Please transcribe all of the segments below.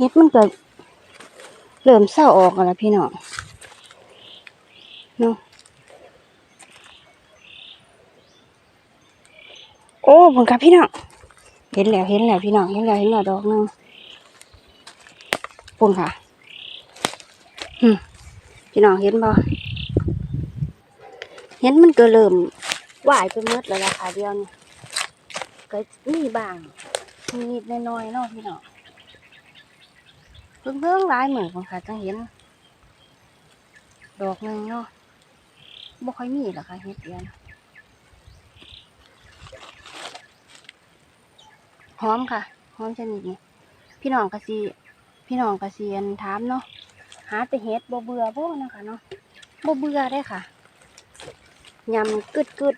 เฮ็ดมันก็เริ่มเศร้าออกแล้วพี่น้องเนาะโอ้ผมกับพี่น้องเห็นแล้วเห็นแล้วพี่น้องเห็นแล้วเห็นแล้วดอกหนึงปุ่นค่ะอืมพี่น้องเห็นบ่เห็นมันก็เริ่มว่ายไปหมดแล้วล่ะค่ะเดียวนี่ก็มีบางนิดน้อยๆเนาะพี่น้อง เพิ่งเพิ่งหลายเหมือนกันค่ะจังเห็น ดอกหนึ่งเนาะบ่ค่อยมีหรอกค่ะเฮ็ดเดือนหอมค่ะหอมชนิดนี้พี่น้องกะซีพี่น้องกะเซีอันถามเนาะหาแต่เฮ็ดบ่เบื่อบ่นะคะเนาะบ่เบื่อได้ค่ะยำกึดกึด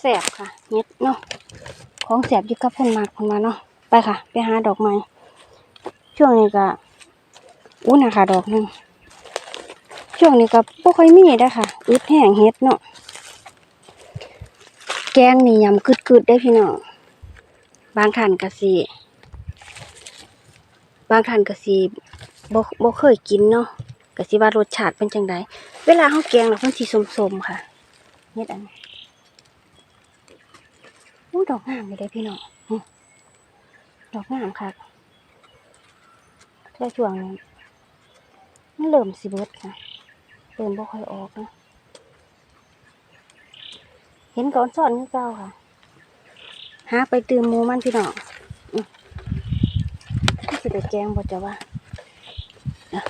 แสบค่ะเฮ็ดเนาะของแสบอยู่กับคนมากคนมาเนาะไปค่ะ ไปหาดอกไม้ ช่วงนี้ก็อู้นะคะดอกหนึงช่วงนี้ก็บ่ค่อยมีได้ค่ะอึดแห้งเฮ็ดเนาะแกงนี่ยำกึดๆได้พี่น้องบางท่านก็สิบางท่านก็สิบ่บ่เคยกินเนาะก็สิว่ารสชาติเป็นจังไดเวลาเฮาแกงแล้วเพิ่นสิสมๆค่ะเฮ็ดอันอู้ดอกงามอยู่เด้พี่น้องดอกงามค่ะ แต่ช่วงนี้มันเริ่มสิเบิดค่ะเริ่มบ่ค่อยออกนะเห็นก่อนสอนนี่เก่าค่ะหาไปตื่มมูมันพี่น้องอือสิไปแกงบ่จะว่านะ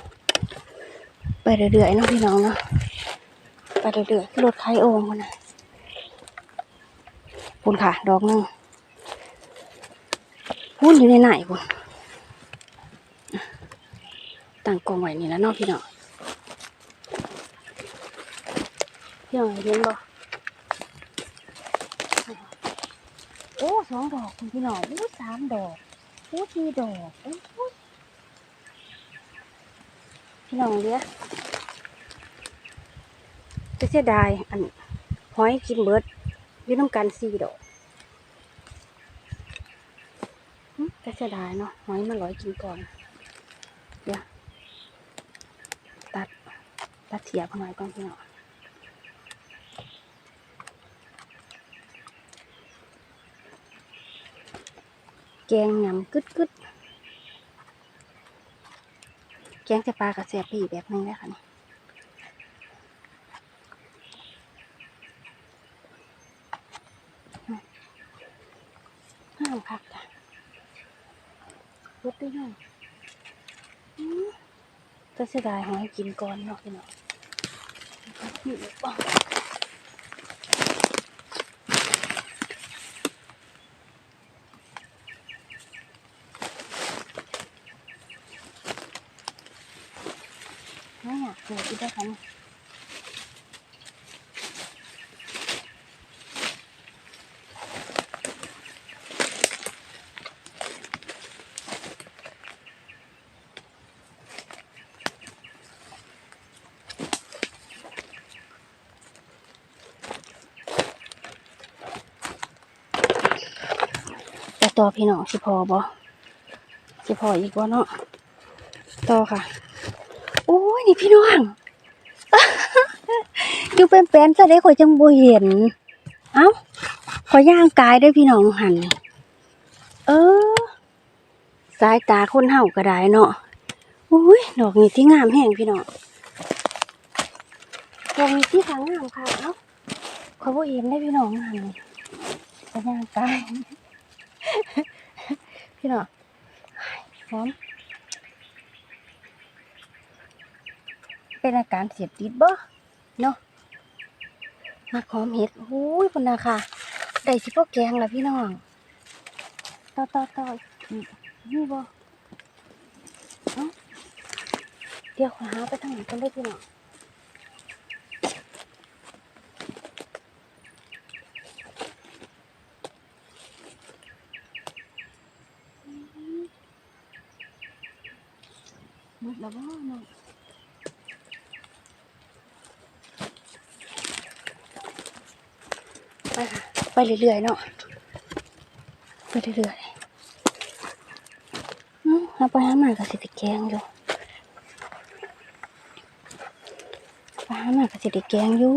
ไปเรื่อยๆนะพี่น้องเนาะไปเรื่อยๆรถไถโอ่งพุ่นน่ะพุ่นค่ะ ดอกนึงพุ่นอยู่ในไหนพุ่น ตั้งกองไว้นี่แล้วเนาะพี่น้องพี่น้องเห็นบ่โอ้สองดอกคุณพี่น้องโอ้สามดอกโอ้สี่ดอกโอ้พี่น้องเลี้ยจะเสียดายอันหอยกินเบิดยู่น้ำกันสี่ดอกหึจะเสียดายเนาะหอยมาลอยกินก่อน เดี๋ยว ตัดตัด เสียบหน่อยก่อนพี่น้องแกงยำกึดกึดแกงจะปลากระเสียบปีแบบนึงได้ค่ะนี่ห้ามคักจ้ะรดด้หน่อยอืมจะเสียดายหอยกินก่อนเนาะพี่น้อง นี่บ้างไม่อยากเกิดอีกแล้วค่ะนี่แต่อพี่น้องสิพอบ่สิพออีกบ่เนาะต่อค่ะ โอ้ยนี่พี่น้องอยู่เป็นแปลนซะได้ข่อยจังบ่เห็น เอ้าขอย่างกายด้วยพี่น้องหัน เออ สายตาคนเฮาก็ได้เนาะโอ้ยดอกนี้ที่งามแห้งพี่น้องดอกนี้ที่ขางงามค่ะเอ้าขอยบ่เห็นได้พี่น้องหันนี่ขอย่างกาย พี่น้องหอม เป็นอาการเสียบติดบ่เนาะมาหอมเห็ดหูยพุ่นนะค่ะได้สิพ่อแกงแล้วพี่น้องต่อต่อต่อนี่บ่เอ้าเดี๋ยวขอหาไปทางไหนกันเลยพี่น้อง มืดแล้วบ่เนาะไปค่ะไปเรื่อยๆเนาะไปเรื่อยๆอื้าไปหาหมาก็สิติแกงอยู่ไปหาหมาก็สิติแกงอยู่